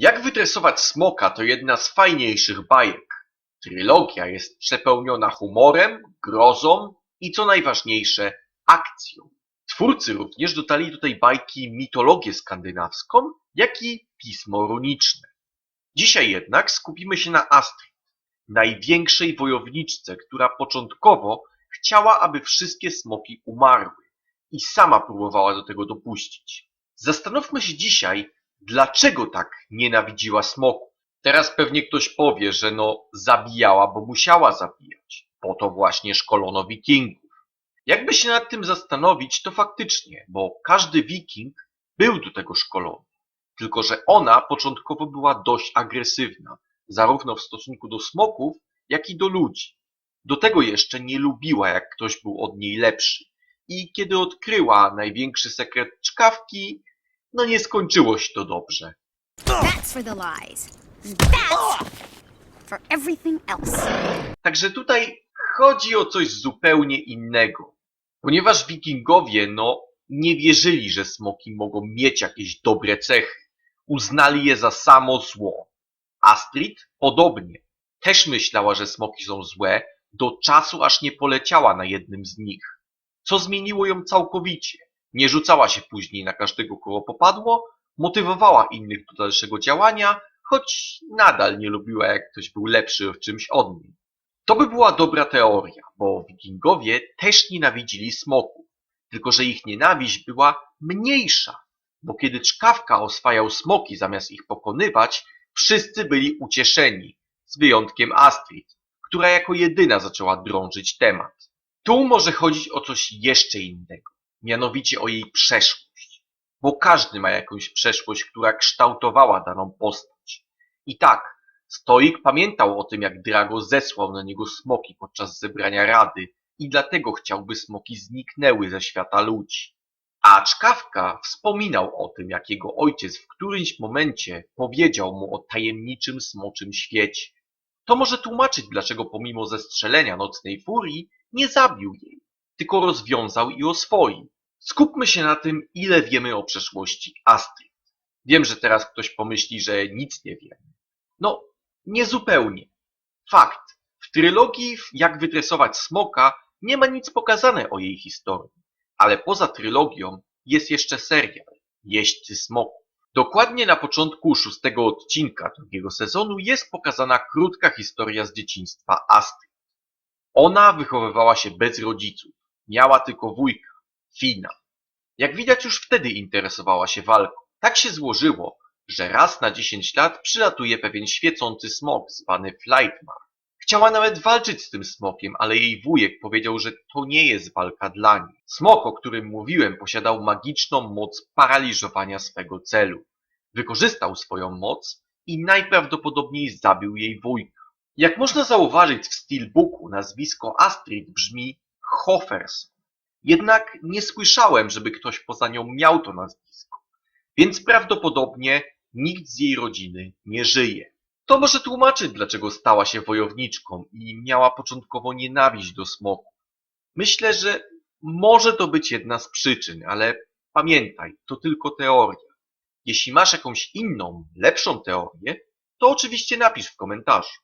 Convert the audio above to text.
Jak wytresować smoka to jedna z fajniejszych bajek. Trylogia jest przepełniona humorem, grozą i co najważniejsze, akcją. Twórcy również dodali do tej bajki mitologię skandynawską, jak i pismo runiczne. Dzisiaj jednak skupimy się na Astrid, największej wojowniczce, która początkowo chciała, aby wszystkie smoki umarły i sama próbowała do tego dopuścić. Zastanówmy się dzisiaj, dlaczego tak nienawidziła smoków. Teraz pewnie ktoś powie, że no zabijała, bo musiała zabijać. Po to właśnie szkolono wikingów. Jakby się nad tym zastanowić, to faktycznie, bo każdy wiking był do tego szkolony. Tylko, że ona początkowo była dość agresywna, zarówno w stosunku do smoków, jak i do ludzi. Do tego jeszcze nie lubiła, jak ktoś był od niej lepszy. I kiedy odkryła największy sekret czkawki, no nie skończyło się to dobrze. That's for the lies. That's for everything else. Także tutaj chodzi o coś zupełnie innego. Ponieważ wikingowie, no, nie wierzyli, że smoki mogą mieć jakieś dobre cechy. Uznali je za samo zło. Astrid podobnie. Też myślała, że smoki są złe, do czasu aż nie poleciała na jednym z nich. Co zmieniło ją całkowicie. Nie rzucała się później na każdego, kogo popadło, motywowała innych do dalszego działania, choć nadal nie lubiła, jak ktoś był lepszy w czymś od niej. To by była dobra teoria, bo wikingowie też nienawidzili smoków, tylko że ich nienawiść była mniejsza, bo kiedy czkawka oswajał smoki zamiast ich pokonywać, wszyscy byli ucieszeni, z wyjątkiem Astrid, która jako jedyna zaczęła drążyć temat. Tu może chodzić o coś jeszcze innego, mianowicie o jej przeszłość, bo każdy ma jakąś przeszłość, która kształtowała daną postać. I tak, Stoik pamiętał o tym, jak Drago zesłał na niego smoki podczas zebrania rady i dlatego chciałby smoki zniknęły ze świata ludzi. A Czkawka wspominał o tym, jak jego ojciec w którymś momencie powiedział mu o tajemniczym smoczym świecie. To może tłumaczyć, dlaczego pomimo zestrzelenia nocnej furii nie zabił jej, tylko rozwiązał i oswoił. Skupmy się na tym, ile wiemy o przeszłości Astrid. Wiem, że teraz ktoś pomyśli, że nic nie wiemy. No, niezupełnie. Fakt. W trylogii Jak wytresować smoka nie ma nic pokazane o jej historii. Ale poza trylogią jest jeszcze serial Jeźdźcy Smoków. Dokładnie na początku szóstego odcinka drugiego sezonu jest pokazana krótka historia z dzieciństwa Astrid. Ona wychowywała się bez rodziców. Miała tylko wujka, Fina. Jak widać już wtedy interesowała się walką. Tak się złożyło, że raz na 10 lat przylatuje pewien świecący smok zwany Flightmar. Chciała nawet walczyć z tym smokiem, ale jej wujek powiedział, że to nie jest walka dla niej. Smok, o którym mówiłem, posiadał magiczną moc paraliżowania swego celu. Wykorzystał swoją moc i najprawdopodobniej zabił jej wujka. Jak można zauważyć w steelbooku, nazwisko Astrid brzmi Hoferson. Jednak nie słyszałem, żeby ktoś poza nią miał to nazwisko, więc prawdopodobnie nikt z jej rodziny nie żyje. To może tłumaczyć, dlaczego stała się wojowniczką i miała początkowo nienawiść do smoków. Myślę, że może to być jedna z przyczyn, ale pamiętaj, to tylko teoria. Jeśli masz jakąś inną, lepszą teorię, to oczywiście napisz w komentarzu.